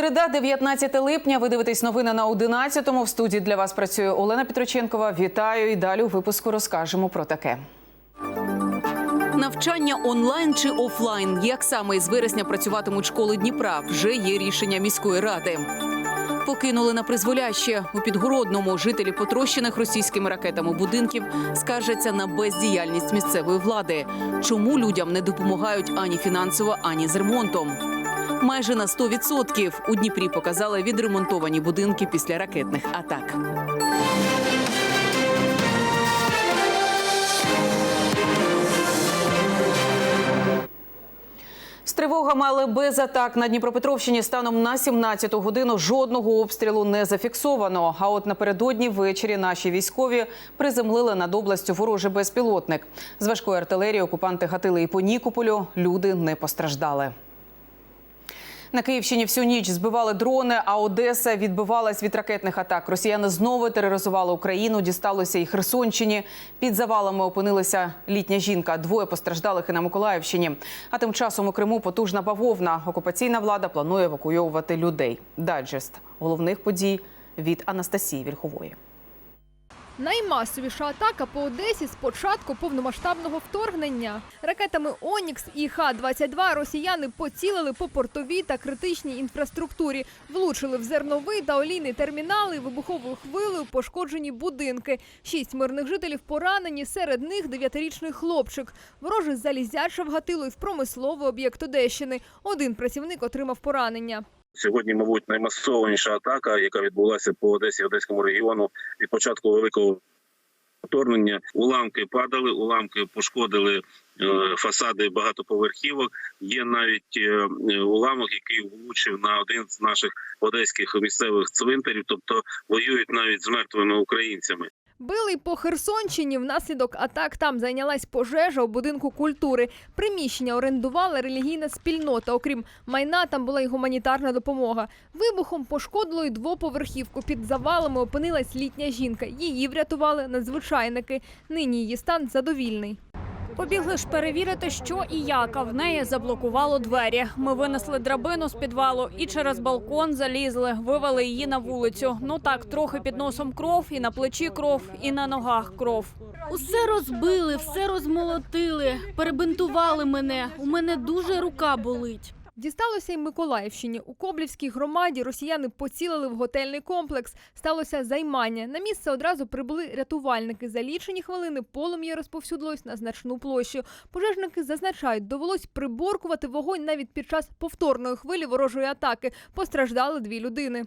Середа, 19 липня. Ви дивитесь новини на 11-му. В студії для вас працює Олена Петроченкова. Вітаю і далі у випуску розкажемо про таке. Навчання онлайн чи офлайн. Як саме із вересня працюватимуть школи Дніпра? Вже є рішення міської ради. Покинули на призволяще у підгородному. Жителі потрощених російськими ракетами будинків скаржаться на бездіяльність місцевої влади. Чому людям не допомагають ані фінансово, ані з ремонтом? Майже на 100% у Дніпрі показали відремонтовані будинки після ракетних атак. З тривогами, але без атак на Дніпропетровщині станом на 17-ту годину жодного обстрілу не зафіксовано. А от напередодні ввечері наші військові приземлили над областю ворожий безпілотник. З важкої артилерії окупанти гатили і по Нікополю. Люди не постраждали. На Київщині всю ніч збивали дрони, а Одеса відбивалась від ракетних атак. Росіяни знову тероризували Україну. Дісталося і Херсонщині. Під завалами опинилася літня жінка. Двоє постраждалих і на Миколаївщині. А тим часом у Криму потужна бавовна. Окупаційна влада планує евакуйовувати людей. Дайджест головних подій від Анастасії Вільхової. Наймасовіша атака по Одесі з початку повномасштабного вторгнення. Ракетами Онікс і Х-22 росіяни поцілили по портовій та критичній інфраструктурі, влучили в зерновий та олійний термінали, вибуховою хвилею пошкоджені будинки. Шість мирних жителів поранені, серед них дев'ятирічний хлопчик. Вороже залізяча вгатило й в промисловий об'єкт Одещини. Один працівник отримав поранення. Сьогодні, мабуть, наймасованіша атака, яка відбулася по Одесі, Одеському регіону від початку великого вторгнення. Уламки падали, уламки пошкодили е, фасади багатоповерхівок. Є навіть е, уламок, який влучив на один з наших одеських місцевих цвинтарів, тобто воюють навіть з мертвими українцями. Били по Херсонщині. Внаслідок атак там зайнялась пожежа у будинку культури. Приміщення орендувала релігійна спільнота. Окрім майна, там була й гуманітарна допомога. Вибухом пошкодило й двоповерхівку. Під завалами опинилась літня жінка. Її врятували надзвичайники. Нині її стан задовільний. Побігли ж перевірити, що і як, а в неї заблокувало двері. Ми винесли драбину з підвалу і через балкон залізли, вивели її на вулицю. Ну так, трохи під носом кров, і на плечі кров, і на ногах кров. Усе розбили, все розмолотили, перебинтували мене. У мене дуже рука болить. Дісталося й Миколаївщині. У Коблівській громаді росіяни поцілили в готельний комплекс. Сталося займання. На місце одразу прибули рятувальники. За лічені хвилини полум'я розповсюдилось на значну площу. Пожежники зазначають, довелось приборкувати вогонь навіть під час повторної хвилі ворожої атаки. Постраждали дві людини.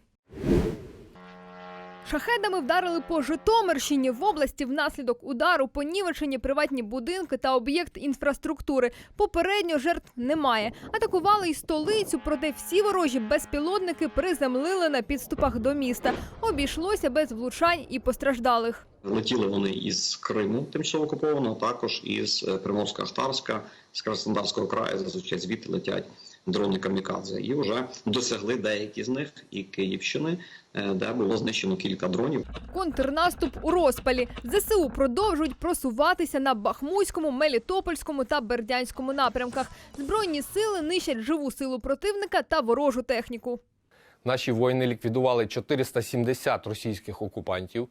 Шахедами вдарили по Житомирщині в області внаслідок удару понівечені приватні будинки та об'єкт інфраструктури. Попередньо жертв немає. Атакували й столицю, проте всі ворожі безпілотники приземлили на підступах до міста. Обійшлося без влучань і постраждалих. Летіли вони із Криму, тимчасово окупованого, також із е, Приморсько-Ахтарська, з Краснодарського краю. Зазвичай звідти летять дрони камікадзе, і вже досягли деякі з них і Київщини, е, де було знищено кілька дронів. Контрнаступ у розпалі. ЗСУ продовжують просуватися на Бахмутському, Мелітопольському та Бердянському напрямках. Збройні сили нищать живу силу противника та ворожу техніку. Наші воїни ліквідували 470 російських окупантів.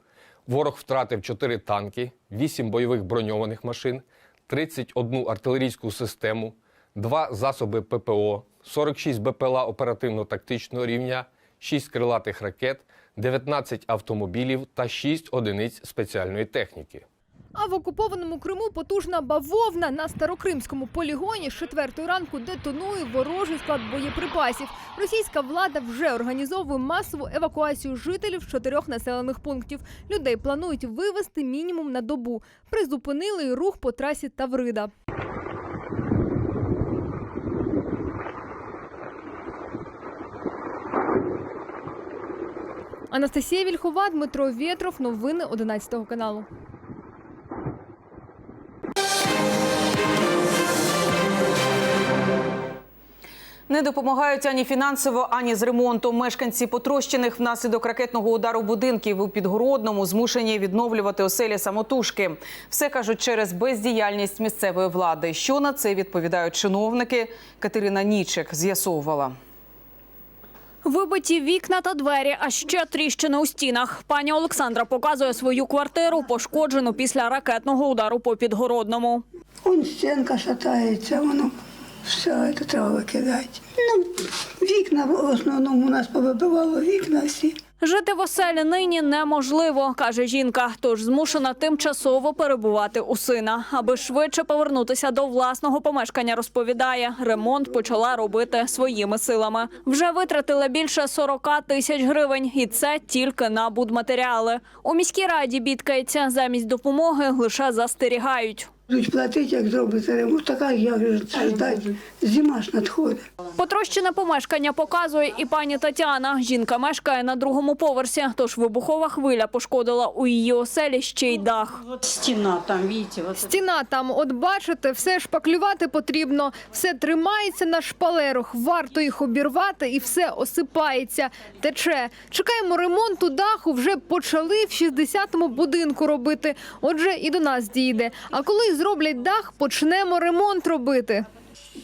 Ворог втратив 4 танки, 8 бойових броньованих машин, 31 артилерійську систему, 2 засоби ППО, 46 БПЛА оперативно-тактичного рівня, 6 крилатих ракет, 19 автомобілів та 6 одиниць спеціальної техніки. А в окупованому Криму потужна бавовна на старокримському полігоні з четвертої ранку детонує ворожий склад боєприпасів. Російська влада вже організовує масову евакуацію жителів чотирьох населених пунктів. Людей планують вивезти мінімум на добу. Призупинили рух по трасі Таврида. Анастасія Вільхова, Дмитро Вєтров. Новини 11 каналу. Не допомагають ані фінансово, ані з ремонтом. Мешканці потрощених внаслідок ракетного удару будинків у Підгородному змушені відновлювати оселі самотужки. Все кажуть через бездіяльність місцевої влади. Що на це відповідають чиновники? Катерина Нічик з'ясовувала. Вибиті вікна та двері, а ще тріщини у стінах. Пані Олександра показує свою квартиру, пошкоджену після ракетного удару по підгородному. Он стінка шатається, воно все це треба викидати. Ну, вікна в основному у нас повибивало вікна всі. Жити в оселі нині неможливо, каже жінка, тож змушена тимчасово перебувати у сина. Аби швидше повернутися до власного помешкання, розповідає, ремонт почала робити своїми силами. Вже витратила більше 40 тисяч гривень, і це тільки на будматеріали. У міській раді бідкається, замість допомоги лише застерігають. Будуть платити, як зробити ремонт. Така як ждати. Зима ж надходить. Потрощене помешкання показує і пані Тетяна. Жінка мешкає на другому поверсі, тож вибухова хвиля пошкодила у її оселі ще й дах. Вот стена там, видите, вот Стіна там, от бачите, все шпаклювати потрібно, все тримається на шпалерах, варто їх обірвати і все осипається, тече. Чекаємо ремонту даху, вже почали в 60-му будинку робити, отже і до нас дійде. А коли зроблять дах, почнемо ремонт робити.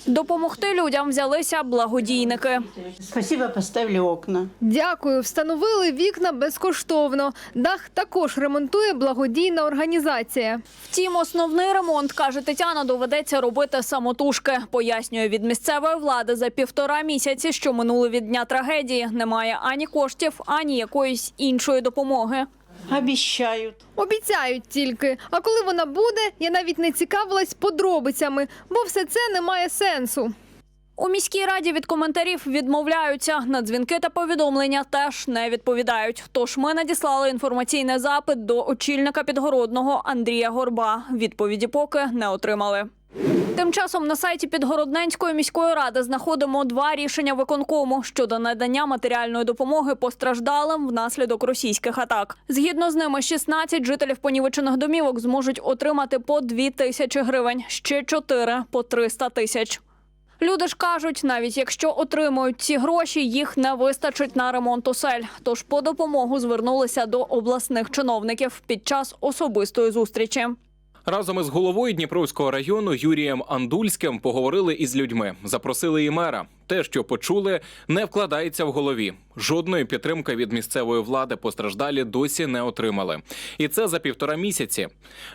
Допомогти людям взялися благодійники. спасибо, поставили окна. Дякую, встановили вікна безкоштовно. Дах також ремонтує благодійна організація. Втім, основний ремонт, каже Тетяна, доведеться робити самотужки. Пояснює, від місцевої влади за півтора місяці, що минули від дня трагедії, немає ані коштів, ані якоїсь іншої допомоги. Обещают. Обіцяють тільки. А коли вона буде, я навіть не цікавилась подробицями, бо все це не має сенсу. У міській раді від коментарів відмовляються. На дзвінки та повідомлення теж не відповідають. Тож ми надіслали інформаційний запит до очільника підгородного Андрія Горба. Відповіді поки не отримали. Тим часом на сайті Підгородненської міської ради знаходимо два рішення виконкому щодо надання матеріальної допомоги постраждалим внаслідок російських атак. Згідно з ними, 16 жителів понівечених домівок зможуть отримати по 2 тисячі гривень, ще 4 – по 300 тисяч. Люди ж кажуть, навіть якщо отримують ці гроші, їх не вистачить на ремонт осель. Тож по допомогу звернулися до обласних чиновників під час особистої зустрічі. Разом із головою Дніпровського району Юрієм Андульським поговорили із людьми, запросили і мера. Те, що почули, не вкладається в голові. Жодної підтримки від місцевої влади постраждалі досі не отримали. І це за півтора місяці.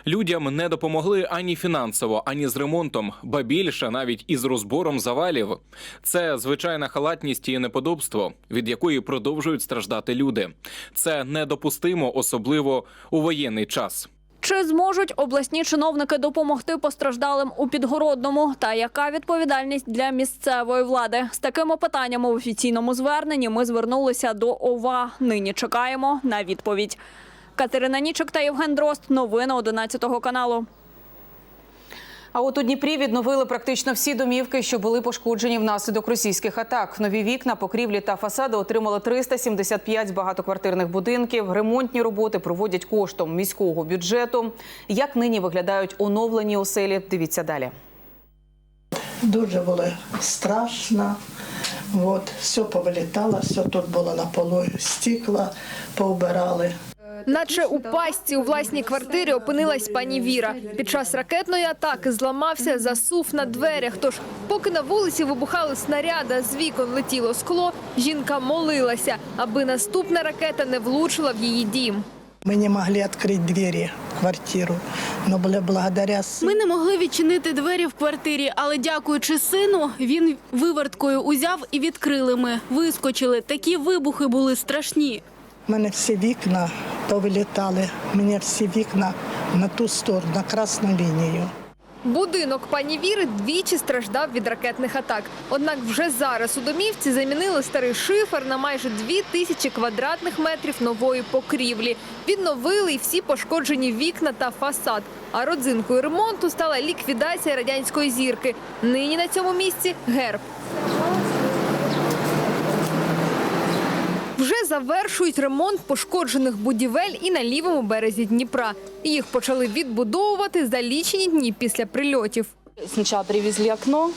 Людям не допомогли ані фінансово, ані з ремонтом, ба більше навіть із розбором завалів. Це звичайна халатність і неподобство, від якої продовжують страждати люди. Це недопустимо, особливо у воєнний час. Чи зможуть обласні чиновники допомогти постраждалим у підгородному? Та яка відповідальність для місцевої влади? З такими питаннями в офіційному зверненні ми звернулися до ОВА. Нині чекаємо на відповідь. Катерина Нічик та Євген Дрозд. Новини 11 каналу. А от у Дніпрі відновили практично всі домівки, що були пошкоджені внаслідок російських атак. Нові вікна, покрівлі та фасади отримали 375 з багатоквартирних будинків. Ремонтні роботи проводять коштом міського бюджету. Як нині виглядають оновлені оселі? Дивіться далі. Дуже було страшно. От, все повилітало, все тут було на полу, стекла поубирали. Наче у пастці у власній квартирі опинилась пані Віра. Під час ракетної атаки зламався засув на дверях. Тож, поки на вулиці вибухали снаряди, з вікон летіло скло, жінка молилася, аби наступна ракета не влучила в її дім. Ми не могли відкрити двері в квартиру, але були благодаря сину. Ми не могли відчинити двері в квартирі, але дякуючи сину, він виверткою узяв і відкрили ми. Вискочили. Такі вибухи були страшні. У мене всі вікна повилітали. У мене всі вікна на ту сторону, на красну лінію. Будинок пані Віри двічі страждав від ракетних атак. Однак вже зараз у домівці замінили старий шифер на майже дві тисячі квадратних метрів нової покрівлі. Відновили й всі пошкоджені вікна та фасад. А родзинкою ремонту стала ліквідація радянської зірки. Нині на цьому місці герб. Вже завершують ремонт пошкоджених будівель і на лівому березі Дніпра. Їх почали відбудовувати за лічені дні після прильотів. Сначала привезли окно,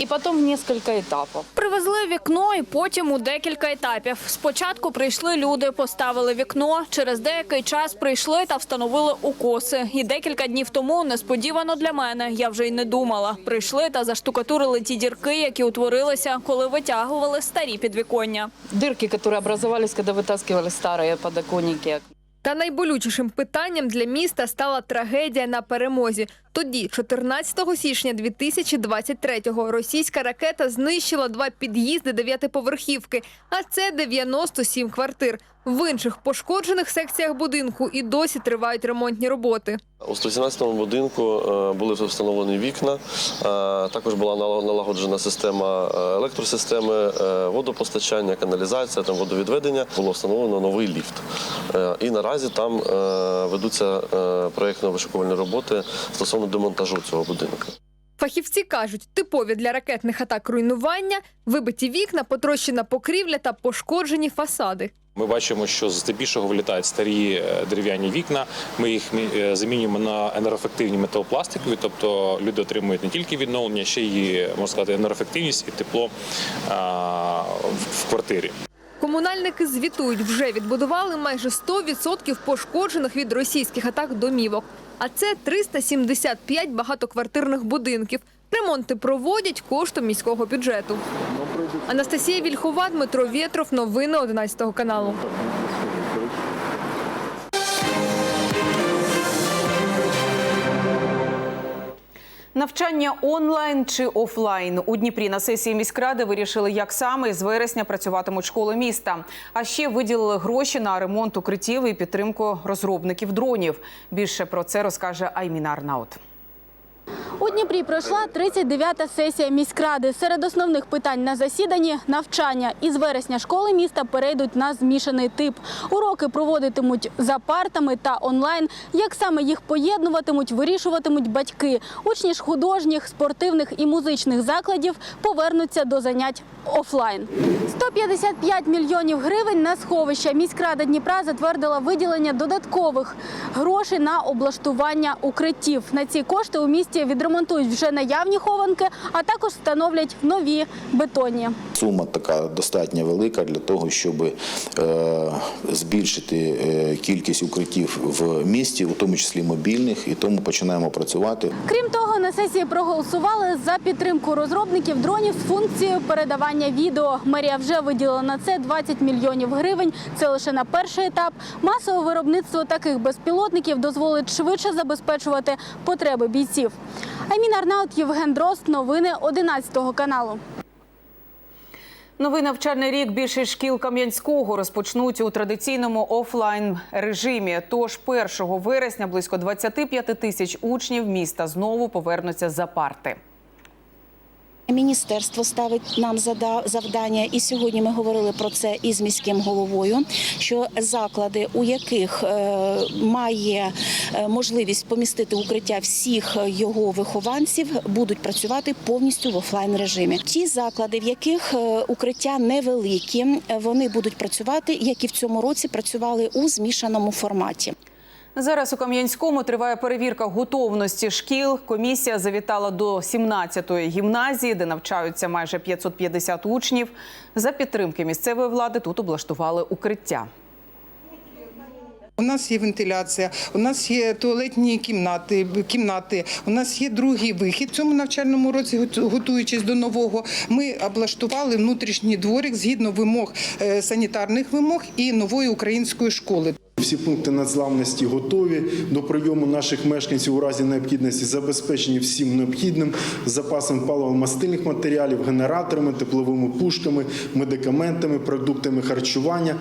и потом в несколько этапов. Привезли вікно і потім у декілька етапів. Спочатку прийшли люди, поставили вікно. Через деякий час прийшли та встановили укоси. І декілька днів тому, несподівано для мене, я вже й не думала. Прийшли та заштукатурили ті дірки, які утворилися, коли витягували старі підвіконня. Дырки, которые образовались, когда вытаскивали старые подоконники. Та найболючішим питанням для міста стала трагедія на перемозі. Тоді, 14 січня 2023-го, російська ракета знищила два під'їзди дев'ятиповерхівки, а це 97 квартир. В інших пошкоджених секціях будинку і досі тривають ремонтні роботи. У 117-му будинку е, були встановлені вікна. е, Також була налагоджена система е, електросистеми, водопостачання, каналізація, там водовідведення. Було встановлено новий ліфт. І наразі там ведуться проєктно-вишукувальні роботи стосовно демонтажу цього будинку. Фахівці кажуть, типові для ракетних атак руйнування, вибиті вікна, потрощена покрівля та пошкоджені фасади. Ми бачимо, що здебільшого вилітають старі е, дерев'яні вікна. Ми їх е, замінюємо на енергоефективні металопластикові, тобто люди отримують не тільки відновлення, ще й можна сказати, енергоефективність і тепло в квартирі. Комунальники звітують, вже відбудували майже 100% пошкоджених від російських атак домівок. А це 375 багатоквартирних будинків. Ремонти проводять коштом міського бюджету. Анастасія Вільхова, Дмитро Вєтров. Новини 11 каналу. Навчання онлайн чи офлайн у Дніпрі на сесії міськради вирішили, як саме з вересня працюватимуть школи міста. А ще виділили гроші на ремонт укриттів і підтримку розробників дронів. Більше про це розкаже Айміна Арнаут. У Дніпрі пройшла 39-та сесія міськради. Серед основних питань на засіданні – навчання. Із вересня школи міста перейдуть на змішаний тип. Уроки проводитимуть за партами та онлайн. Як саме їх поєднуватимуть, вирішуватимуть батьки. Учні ж художніх, спортивних і музичних закладів повернуться до занять офлайн. 155 мільйонів гривень на сховища. Міськрада Дніпра затвердила виділення додаткових грошей на облаштування укриттів. На ці кошти у місті відремонтують вже наявні хованки, а також встановлять нові бетонні. Сума така достатньо велика для того, щоб е, збільшити е, кількість укриттів в місті, у тому числі мобільних, і тому починаємо працювати. Крім того, на сесії проголосували за підтримку розробників дронів з функцією передавання відео. Мерія вже виділила на це 20 мільйонів гривень. Це лише на перший етап. Масове виробництво таких безпілотників дозволить швидше забезпечувати потреби бійців. Амін Арнаут, Євген Дрозд. Новини 11 каналу. Новий навчальний рік більшість шкіл Кам'янського розпочнуть у традиційному офлайн режимі. Тож 1 вересня близько 25 тисяч учнів міста знову повернуться за парти. Міністерство ставить нам завдання, і сьогодні ми говорили про це із міським головою. Що заклади, у яких е, має е, можливість помістити укриття всіх його вихованців, будуть працювати повністю в офлайн режимі. Ті заклади, в яких е, укриття невеликі, вони будуть працювати, як і в цьому році працювали у змішаному форматі. Зараз у Кам'янському триває перевірка готовності шкіл. Комісія завітала до 17-ї гімназії, де навчаються майже 550 учнів. За підтримки місцевої влади тут облаштували укриття. У нас є вентиляція, у нас є туалетні кімнати, кімнати, у нас є другий вихід. В цьому навчальному році, готуючись до нового, ми облаштували внутрішній дворик згідно вимог е, санітарних вимог і нової української школи. Всі пункти незламності готові до прийому наших мешканців у разі необхідності, забезпечені всім необхідним запасом паливо-мастильних матеріалів, генераторами, тепловими пушками, медикаментами, продуктами харчування.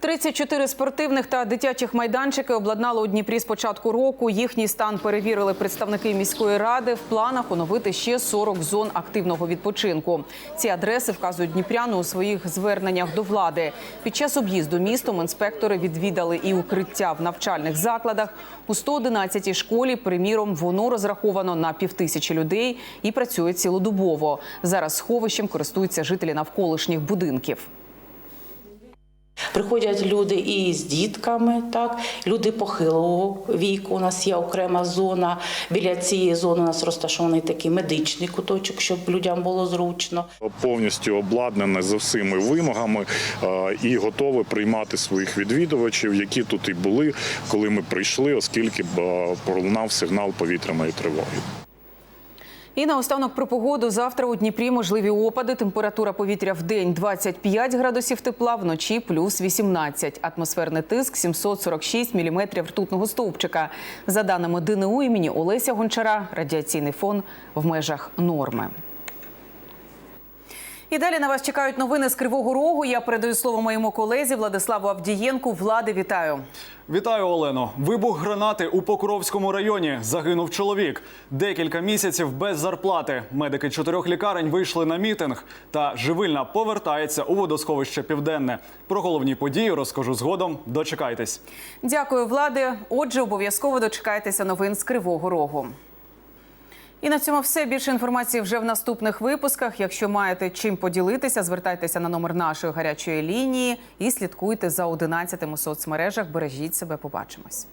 34 спортивних та дитячих майданчики обладнали у Дніпрі з початку року. Їхній стан перевірили представники міської ради. В планах оновити ще 40 зон активного відпочинку. Ці адреси вказують дніпряни у своїх зверненнях до влади. Під час об'їзду містом інспектори відвідали і укриття в навчальних закладах. У 111-й школі, приміром, воно розраховано на півтисячі людей і працює цілодобово. Зараз сховищем користуються жителі навколишніх будинків. Приходять люди і з дітками, так люди похилого віку. У нас є окрема зона. Біля цієї зони у нас розташований такий медичний куточок, щоб людям було зручно. повністю обладнане за всіми вимогами е, і готове приймати своїх відвідувачів, які тут і були, коли ми прийшли, оскільки е, пролунав сигнал повітряної тривоги. І наостанок про погоду. Завтра у Дніпрі можливі опади. Температура повітря в день 25 градусів тепла, вночі плюс 18. Атмосферний тиск 746 міліметрів ртутного стовпчика. За даними ДНУ імені Олеся Гончара, радіаційний фон в межах норми. І далі на вас чекають новини з Кривого Рогу. Я передаю слово моєму колезі Владиславу Авдієнку. Влади, вітаю. Вітаю, Олено. Вибух гранати у Покровському районі. Загинув чоловік. Декілька місяців без зарплати. Медики чотирьох лікарень вийшли на мітинг. Та живильна повертається у водосховище Південне. Про головні події розкажу згодом. Дочекайтесь. Дякую, влади. Отже, обов'язково дочекайтеся новин з Кривого Рогу. І на цьому все. Більше інформації вже в наступних випусках. Якщо маєте чим поділитися, звертайтеся на номер нашої гарячої лінії і слідкуйте за 11 у соцмережах. Бережіть себе. Побачимось.